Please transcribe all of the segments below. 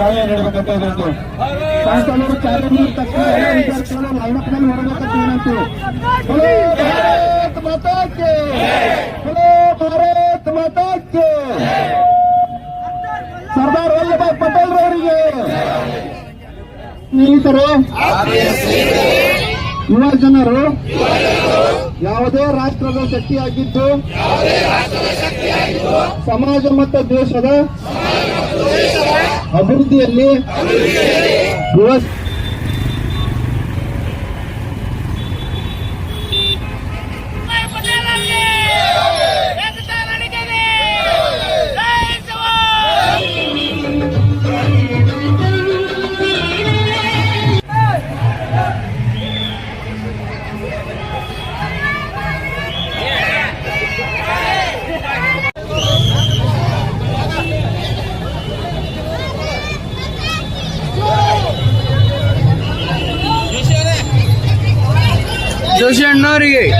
ಚಾಲನೆ ನೀಡಬೇಕಂತ ಇದೊಂದು ಸಂಸ್ಥೆಯವರು ಚಾಲನೆ ನೀಡಿದ ತಕ್ಷಣ ಎಲ್ಲ ವಿದ್ಯಾರ್ಥಿಗಳು ಲೈನಪ್ನಲ್ಲಿ ಹೊರಬೇಕಂತ ವಿನಂತಿ ಹಲೋ ಭಾರತ್ ಮಾತಾಕ್ಕೆ! ಸರ್ದಾರ್ ವಲ್ಲಭಾಯ್ ಪಟೇಲ್ ಅವರಿಗೆ ಸ್ನೇಹಿತರು ಯುವ ಜನರು ಯಾವುದೇ ರಾಷ್ಟ್ರದ ಶಕ್ತಿಯಾಗಿದ್ದು ಸಮಾಜ ಮತ್ತು ದೇಶದ ಅಭಿವೃದ್ಧಿಯಲ್ಲಿ ಯುವ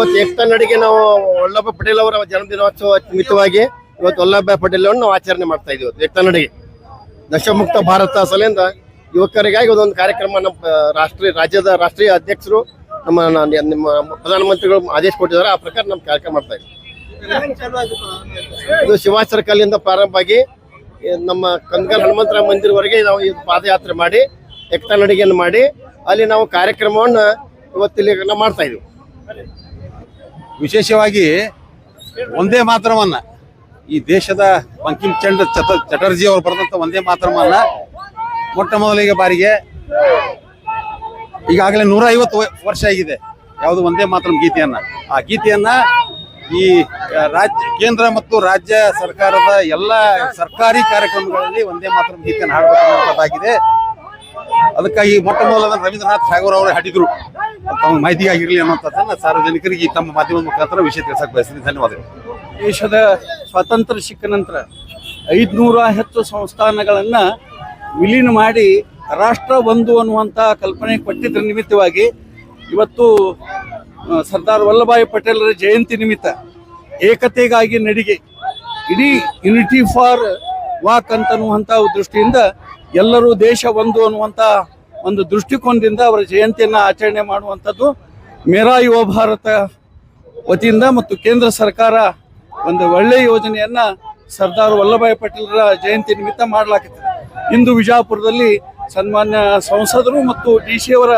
ಇವತ್ತು ಏಕತಾ ನಡಿಗೆ ನಾವು ವಲ್ಲಭ ಪಟೇಲ್ ಅವರ ಜನ್ಮದಿನೋತ್ಸವ ನಿಮಿತ್ತವಾಗಿ ಇವತ್ತು ವಲ್ಲಭ ಪಟೇಲ್ ಅವರನ್ನು ನಾವು ಆಚರಣೆ ಮಾಡ್ತಾ ಇದ್ದೀವಿ ಇವತ್ತು ಏಕತಾ ನಡಿಗೆ ದಶಮುಕ್ತ ಭಾರತ ಸಲಿಂದ ಯುವಕರಿಗಾಗಿ ಒಂದೊಂದು ಕಾರ್ಯಕ್ರಮ ನಮ್ಮ ರಾಷ್ಟ್ರೀಯ, ರಾಜ್ಯದ ರಾಷ್ಟ್ರೀಯ ಅಧ್ಯಕ್ಷರು ನಮ್ಮ ನಿಮ್ಮ ಪ್ರಧಾನಮಂತ್ರಿಗಳು ಆದೇಶ ಕೊಟ್ಟಿದ್ದಾರೆ. ಆ ಪ್ರಕಾರ ನಮ್ಮ ಕಾರ್ಯಕ್ರಮ ಮಾಡ್ತಾ ಇದ್ದೀವಿ. ಇದು ಶಿವಾಜ್ ಸರ್ಕಲ್ ಪ್ರಾರಂಭವಾಗಿ ಪ್ರಾರಂಭ ಆಗಿ ನಮ್ಮ ಕಂದಗಲ್ ಹನುಮಂತರ ಮಂದಿರವರೆಗೆ ನಾವು ಈ ಪಾದಯಾತ್ರೆ ಮಾಡಿ ಏಕತಾ ನಡಿಗೆಯನ್ನು ಮಾಡಿ, ಅಲ್ಲಿ ನಾವು ಕಾರ್ಯಕ್ರಮವನ್ನು ಇವತ್ತಿಲ್ಲಿ ಮಾಡ್ತಾ ಇದೀವಿ ವಿಶೇಷವಾಗಿ ಒಂದೇ ಮಾತ್ರವನ್ನ. ಈ ದೇಶದ ಬಂಕಿಂ ಚಂದ್ರ ಚಟ, ಚಟರ್ಜಿ ಅವರು ಬರೆದಂತ ಒಂದೇ ಮಾತ್ರವನ್ನ ಮೊಟ್ಟ ಮೊದಲಿಗೆ ಬಾರಿಗೆ ಈಗಾಗಲೇ ನೂರ ಐವತ್ತು ವರ್ಷ ಆಗಿದೆ. ಯಾವುದು ಒಂದೇ ಮಾತ್ರ ಗೀತೆಯನ್ನ. ಆ ಗೀತೆಯನ್ನ ಈ ರಾಜ್ಯ ಕೇಂದ್ರ ಮತ್ತು ರಾಜ್ಯ ಸರ್ಕಾರದ ಎಲ್ಲ ಸರ್ಕಾರಿ ಕಾರ್ಯಕ್ರಮಗಳಲ್ಲಿ ಒಂದೇ ಮಾತ್ರ ಗೀತೆಯನ್ನು ಹಾಡಬೇಕು ಅನ್ನುವಂಥದ್ದಾಗಿದೆ. ಅದಕ್ಕಾಗಿ ಮೊಟ್ಟ ಮೊದಲ ರವೀಂದ್ರನಾಥ್ ಠಾಗೂರ್ ಅವರು ಹಾಡಿದ್ರು. ತಮ್ಮ ಮಾಹಿತಿಯಾಗಿರಲಿ ಅನ್ನುವಂಥದ್ದನ್ನ ಸಾರ್ವಜನಿಕರಿಗೆ ತಮ್ಮ ಮಾಧ್ಯಮದ ಮುಖಾಂತರ ವಿಷಯ ತಿಳಿಸಕ್ಕೆ ಬಯಸ್ತೀನಿ. ಧನ್ಯವಾದಗಳು. ದೇಶದ ಸ್ವಾತಂತ್ರ್ಯ ಸಿಕ್ಕ ನಂತರ ಐದುನೂರ ಹೆಚ್ಚು ಸಂಸ್ಥಾನಗಳನ್ನು ವಿಲೀನ ಮಾಡಿ ರಾಷ್ಟ್ರ ಒಂದು ಅನ್ನುವಂಥ ಕಲ್ಪನೆ ಕೊಟ್ಟಿದ್ದರ ನಿಮಿತ್ತವಾಗಿ ಇವತ್ತು ಸರ್ದಾರ್ ವಲ್ಲಭಾಯಿ ಪಟೇಲರ ಜಯಂತಿ ನಿಮಿತ್ತ ಏಕತೆಗಾಗಿ ನಡಿಗೆ, ಇಡೀ ಯುನಿಟಿ ಫಾರ್ ವಾಕ್ ಅಂತನ್ನುವಂಥ ದೃಷ್ಟಿಯಿಂದ ಎಲ್ಲರೂ ದೇಶ ಒಂದು ಅನ್ನುವಂಥ ಒಂದು ದೃಷ್ಟಿಕೋನದಿಂದ ಅವರ ಜಯಂತಿಯನ್ನು ಆಚರಣೆ ಮಾಡುವಂಥದ್ದು ಮೇರಾ ಯುವ ಭಾರತ ವತಿಯಿಂದ ಮತ್ತು ಕೇಂದ್ರ ಸರ್ಕಾರ ಒಂದು ಒಳ್ಳೆಯ ಯೋಜನೆಯನ್ನ ಸರ್ದಾರ್ ವಲ್ಲಭಾಯಿ ಪಟೇಲರ ಜಯಂತಿ ನಿಮಿತ್ತ ಮಾಡಲಾಗುತ್ತದೆ ಇಂದು ವಿಜಯಪುರದಲ್ಲಿ ಸನ್ಮಾನ್ಯ ಸಂಸದರು ಮತ್ತು ಡಿ ಅವರ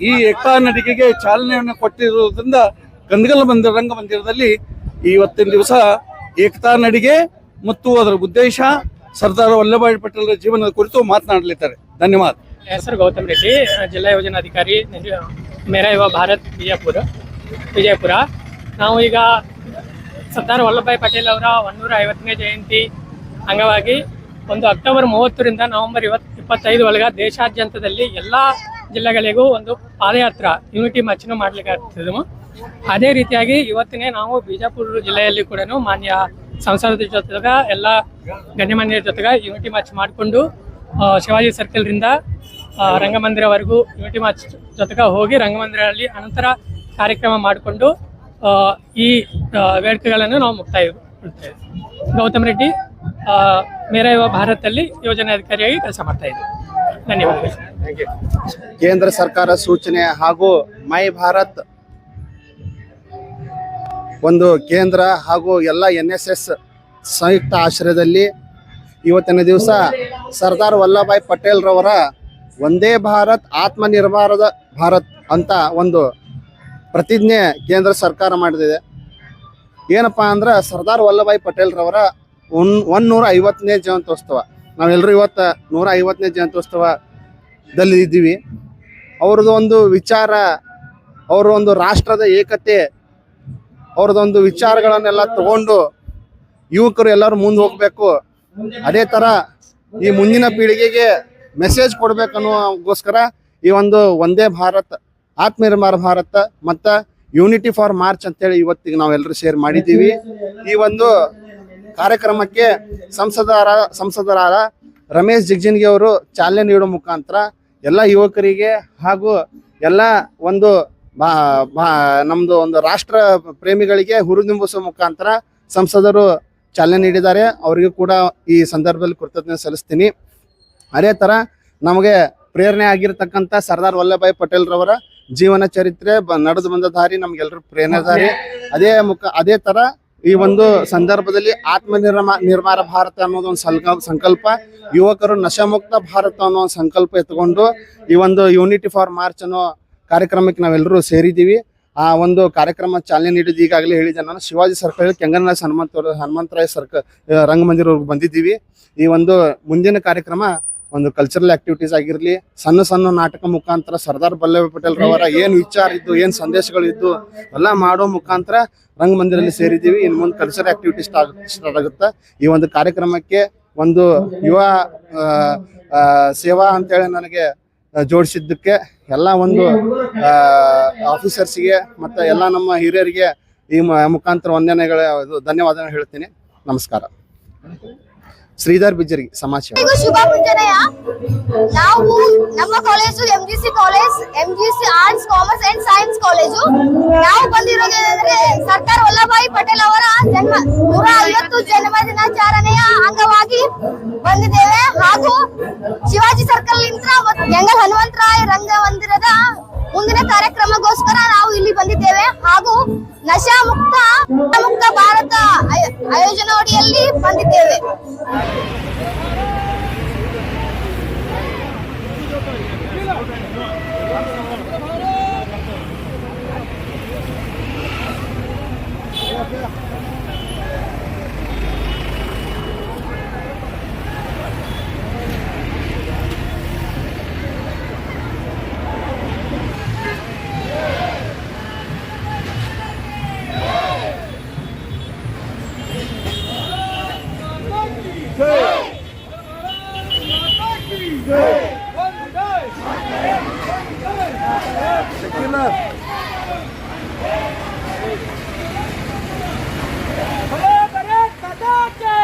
ಈ ಏಕತಾ ನಡಿಗೆಗೆ ಚಾಲನೆಯನ್ನು ಕೊಟ್ಟಿರುವುದರಿಂದ ಗಂದಗಲ್ ಮಂದಿರ ರಂಗಮಂದಿರದಲ್ಲಿ ಇವತ್ತಿನ ದಿವಸ ಏಕತಾ ನಡಿಗೆ ಮತ್ತು ಅದರ ಉದ್ದೇಶ ಸರ್ದಾರ್ ವಲ್ಲಭಾಯಿ ಪಟೇಲರ ಜೀವನದ ಕುರಿತು ಮಾತನಾಡಲಿದ್ದಾರೆ. ಧನ್ಯವಾದ. ಹೆಸರು ಗೌತಮ್ ರೆಡ್ಡಿ, ಜಿಲ್ಲಾ ಯೋಜನಾಧಿಕಾರಿ ಅಧಿಕಾರಿ ಯುವ ಭಾರತ್, ವಿಜಯಪುರ ವಿಜಯಪುರ. ನಾವು ಈಗ ಸರ್ದಾರ್ ವಲ್ಲಭಾಯಿ ಪಟೇಲ್ ಅವರ ಒಂದೂರ ಐವತ್ತನೇ ಜಯಂತಿ ಅಂಗವಾಗಿ ಒಂದು ಅಕ್ಟೋಬರ್ ಮೂವತ್ತರಿಂದ ನವೆಂಬರ್ ಇವತ್ತು, ಇಪ್ಪತ್ತೈದು ಒಳಗ ದೇಶಾದ್ಯಂತದಲ್ಲಿ ಎಲ್ಲ ಜಿಲ್ಲೆಗಳಿಗೂ ಒಂದು ಪಾದಯಾತ್ರ ಯೂನಿಟಿ ಮಾರ್ಚ್ನು ಮಾಡ್ಲಿಕ್ಕೆ ಅದೇ ರೀತಿಯಾಗಿ ಇವತ್ತಿನೇ ನಾವು ಬಿಜಾಪುರ ಜಿಲ್ಲೆಯಲ್ಲಿ ಕೂಡ ಮಾನ್ಯ ಸಂಸದರ ಜೊತೆಗ, ಎಲ್ಲ ಗಣ್ಯಮಾನ್ಯರ ಜೊತೆಗೆ ಯೂನಿಟಿ ಮಾರ್ಚ್ ಮಾಡಿಕೊಂಡು ಶಿವಾಜಿ ಸರ್ಕಲ್ರಿಂದ ರಂಗಮಂದಿರವರೆಗೂ ಯುನಿಟಿ ಮಾರ್ಚ್ ಜೊತೆಗೆ ಹೋಗಿ ರಂಗಮಂದಿರದಲ್ಲಿ ಅನಂತರ ಕಾರ್ಯಕ್ರಮ ಮಾಡಿಕೊಂಡು ಈ ಬೇಡಿಕೆಗಳನ್ನು ನಾವು ಮುಕ್ತಾಯಗೊಳ್ತೇವೆ ಗೌತಮ್ ರೆಡ್ಡಿ ಮೇರಾ ಭಾರತದಲ್ಲಿ ಯೋಜನೆ ಅಧಿಕಾರಿಯಾಗಿ ಕೆಲಸ ಮಾಡ್ತಾ ಇದ್ದೀವಿ ಧನ್ಯವಾದಗಳು. ಕೇಂದ್ರ ಸರ್ಕಾರ ಸೂಚನೆ ಹಾಗೂ ಮೈ ಭಾರತ್ ಒಂದು ಕೇಂದ್ರ ಹಾಗೂ ಎಲ್ಲ ಎನ್ ಎಸ್ ಎಸ್ ಸಂಯುಕ್ತ ಆಶ್ರಯದಲ್ಲಿ ಇವತ್ತಿನ ದಿವಸ ಸರ್ದಾರ್ ವಲ್ಲಭಾಯ್ ಪಟೇಲ್ ರವರ ಒಂದೇ ಭಾರತ್, ಆತ್ಮನಿರ್ಭರದ ಭಾರತ್ ಅಂತ ಒಂದು ಪ್ರತಿಜ್ಞೆ ಕೇಂದ್ರ ಸರ್ಕಾರ ಮಾಡಿದೆ ಏನಪ್ಪ ಅಂದ್ರೆ ಸರ್ದಾರ್ ವಲ್ಲಭಾಯ್ ಪಟೇಲ್ ರವರ ಒನ್ ನೂರ ಐವತ್ತನೇ ಜಯಂತ್ಯೋತ್ಸವ. ನಾವೆಲ್ಲರೂ ಇವತ್ತು ನೂರ ಐವತ್ತನೇ ಜಯಂತ್ಯೋತ್ಸವದಲ್ಲಿ ಇದ್ದೀವಿ. ಅವ್ರದ್ದು ಒಂದು ವಿಚಾರ, ಅವರ ಒಂದು ರಾಷ್ಟ್ರದ ಏಕತೆ ಅವ್ರದ್ದೊಂದು ವಿಚಾರಗಳನ್ನೆಲ್ಲ ತಗೊಂಡು ಯುವಕರು ಎಲ್ಲರೂ ಮುಂದೆ ಹೋಗ್ಬೇಕು. ಅದೇ ಥರ ಈ ಮುಂದಿನ ಪೀಳಿಗೆಗೆ ಮೆಸೇಜ್ ಕೊಡಬೇಕನ್ನೋಗೋಸ್ಕರ ಈ ಒಂದು ಒಂದೇ ಭಾರತ್, ಆತ್ಮನಿರ್ಭರ ಭಾರತ ಮತ್ತು ಯೂನಿಟಿ ಫಾರ್ ಮಾರ್ಚ್ ಅಂತೇಳಿ ಇವತ್ತಿಗೆ ನಾವೆಲ್ಲರೂ ಶೇರ್ ಮಾಡಿದ್ದೀವಿ. ಈ ಒಂದು ಕಾರ್ಯಕ್ರಮಕ್ಕೆ ಸಂಸದರ, ಸಂಸದರಾದ ರಮೇಶ್ ಜಿಗ್ಜಿನ್ಗಿ ಅವರು ಚಾಲನೆ ನೀಡೋ ಮುಖಾಂತರ ಎಲ್ಲ ಯುವಕರಿಗೆ ಹಾಗೂ ಎಲ್ಲ ಒಂದು ಬಾ ನಮ್ದು ಒಂದು ರಾಷ್ಟ್ರ ಪ್ರೇಮಿಗಳಿಗೆ ಹುರಿದುಂಬಿಸುವ ಮುಖಾಂತರ ಸಂಸದರು ಚಾಲನೆ ನೀಡಿದ್ದಾರೆ. ಅವರಿಗೂ ಕೂಡ ಈ ಸಂದರ್ಭದಲ್ಲಿ ಕೃತಜ್ಞತೆ ಸಲ್ಲಿಸ್ತೀನಿ. ಅದೇ ಥರ ನಮಗೆ ಪ್ರೇರಣೆ ಆಗಿರ್ತಕ್ಕಂಥ ಸರ್ದಾರ್ ವಲ್ಲಭಾಯ್ ಪಟೇಲ್ ರವರ ಜೀವನ ಚರಿತ್ರೆ ಬ, ನಡೆದು ಬಂದ ದಾರಿ ನಮಗೆಲ್ಲರೂ ಪ್ರೇರಣೆ ದಾರಿ. ಅದೇ ಮುಖ, ಅದೇ ಥರ ಈ ಒಂದು ಸಂದರ್ಭದಲ್ಲಿ ಆತ್ಮ ನಿರ್ಮ ಭಾರತ ಅನ್ನೋದು ಒಂದು ಸಂಕಲ್ಪ ಯುವಕರು ನಶಮುಕ್ತ ಭಾರತ ಅನ್ನೋ ಒಂದು ಸಂಕಲ್ಪ ಎತ್ಕೊಂಡು ಈ ಒಂದು ಯೂನಿಟಿ ಫಾರ್ ಮಾರ್ಚ್ ಅನ್ನೋ ಕಾರ್ಯಕ್ರಮಕ್ಕೆ ನಾವೆಲ್ಲರೂ ಸೇರಿದ್ದೀವಿ. ಆ ಒಂದು ಕಾರ್ಯಕ್ರಮ ಚಾಲನೆ ನೀಡಿದ್ದು ಈಗಾಗಲೇ ಹೇಳಿದ್ದೆ ನಾನು ಶಿವಾಜಿ ಸರ್ಕಲ್, ಕೆಂಗನರಾಜ್ ಹನುಮಂತ ಹನುಮಂತರಾಯ ಸರ್ಕ, ರಂಗಮಂದಿರವ್ರಿಗೆ ಬಂದಿದ್ದೀವಿ. ಈ ಒಂದು ಮುಂದಿನ ಕಾರ್ಯಕ್ರಮ ಒಂದು ಕಲ್ಚರಲ್ ಆಕ್ಟಿವಿಟೀಸ್ ಆಗಿರಲಿ, ಸಣ್ಣ ಸಣ್ಣ ನಾಟಕ ಮುಖಾಂತರ ಸರ್ದಾರ್ ವಲ್ಲಭಾಯ್ ಪಟೇಲ್ ರವರ ಏನು ವಿಚಾರ ಇದ್ದು, ಏನು ಸಂದೇಶಗಳು ಇದ್ದು, ಎಲ್ಲ ಮಾಡೋ ಮುಖಾಂತರ ರಂಗಮಂದಿರಲ್ಲಿ ಸೇರಿದ್ದೀವಿ. ಇನ್ನು ಮುಂದೆ ಕಲ್ಚರಲ್ ಆಕ್ಟಿವಿಟಿ ಸ್ಟಾರ್ಟ್ ಆಗುತ್ತೆ ಈ ಒಂದು ಕಾರ್ಯಕ್ರಮಕ್ಕೆ ಒಂದು ಯುವ ಸೇವಾ ಸೇವಾ ಅಂತೇಳಿ ನನಗೆ ಜೋಡಿಸಿದ್ದಕ್ಕೆ ಎಲ್ಲ ಒಂದು ಆಫೀಸರ್ಸ್ಗೆ ಮತ್ತು ಎಲ್ಲ ನಮ್ಮ ಹಿರಿಯರಿಗೆ ಈ ಮುಖಾಂತರ ವಂದನೆಗಳ ಧನ್ಯವಾದ ಹೇಳ್ತೀನಿ. ನಮಸ್ಕಾರ. ಶ್ರೀಧರ್ ಬಿಜ್ಜರಿ ಸಮಾಚಾರ. ಶುಭ ಮುಂಜಾನೆಯ? ನಾವು ನಮ್ಮ college M G C college M G C arts commerce and science college ನಾವು ಬಂದಿರೋದು ಏನಂದ್ರೆ ಸರ್ಕಾರ ವಲ್ಲಭಾಯಿ ಪಟೇಲ್ ಅವರ ಜನ್ಮ, ನೂರ ಐವತ್ತು ಜನ್ಮ ದಿನಾಚರಣೆಯ ಅಂಗವಾಗಿ ಬಂದಿದ್ದೇವೆ. ಹಾಗೂ ಶಿವಾಜಿ ಸರ್ಕಲ್ ಇಂದ ಎಂಗಲ್ ರಂಗ ರಂಗಮಂದಿರದ ಮುಂದಿನ ಕಾರ್ಯಕ್ರಮಗೋಸ್ಕರ ನಾವು ಇಲ್ಲಿ ಬಂದಿದ್ದೇವೆ ಹಾಗೂ ನಶಾ ಮುಕ್ತ ಮುಕ್ತ ಭಾರತ ಆಯೋಜನೆಯಲ್ಲಿ ಅಡಿಯಲ್ಲಿ ಬಂದಿದ್ದೇವೆ Yeah. Tequila. Parat, parat, patate!